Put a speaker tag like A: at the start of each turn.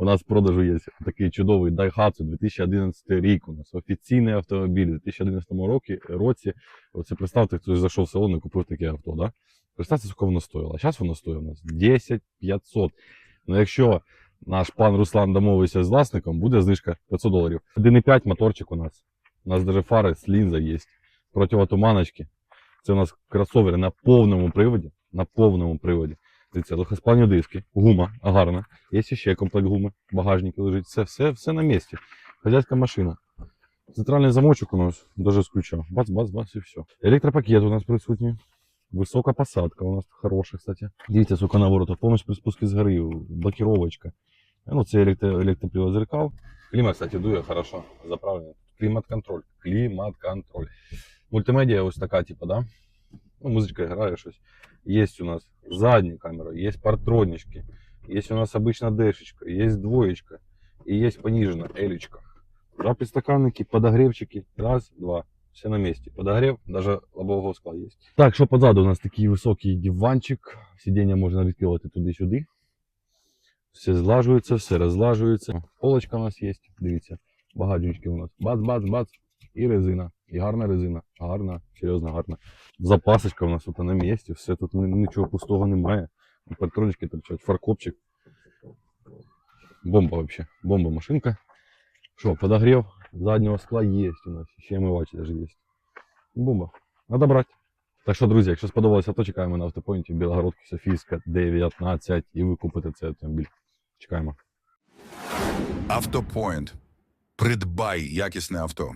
A: У нас в продажу є такий чудовий Daihatsu 2011 рік. У нас офіційний автомобіль у 2011 році. році. Оце представте, хтось зайшов в салон і купив таке авто. Да? Представте, скільки воно стоїло. А зараз воно стоїть у нас 10 500. Ну, якщо наш пан Руслан домовився з власником, буде знижка 500 доларів. 1,5 моторчик у нас. У нас даже фари з лінза є. Противотуманочки. Це у нас кросовери на повному приводі. На повному приводі. Дивіться, легкосплавні диски, гума гарна. Є ще комплект гуми, в багажнику лежить. Все, все, все на місці. Хазяйська машина. Центральний замочок у нас даже з ключа. Бац, бац, бац і все. Електропакет у нас присутній. Висока посадка у нас хороша, кстати. Дивіться, сука, на воротах. Повністю при спуску з гори, блокировочка. Ну, це електро, електропривод зеркал. Клімат, кстати, дує хорошо, заправлений. Клімат-контроль. Клімат-контроль. Мультимедіа ось така, типа, да? Ну, музичка грає щось. Есть у нас задняя камера, есть партронички, есть у нас обычно дешечка, есть двоечка и есть понижена элечка. Два подстаканники, подогревчики, раз, два. Все на месте. Подогрев, даже лобового скла есть. Так, що позаду у нас такий високий диванчик. Сидіння можна відкривати туди-сюди. Все злажується, все розлажується. Полочка у нас є, дивіться. Багажнички у нас. Бац-бац-бац. І резина. І гарна резина. Гарна, серйозно гарна. Запасочка у нас тут на місці, все тут нічого пустого немає. Патрончики торчать, фаркопчик. Бомба вообще. Бомба машинка. Що, подогрев заднього скла є у нас. Ще омивач даже є. Бомба. Надо брати. Так що, друзі, якщо сподобалося, то чекаємо на автопоінті Білогородки Софійська 19 і ви купите цей автомобіль. Чекаємо.
B: Автопоінт. Придбай якісне авто.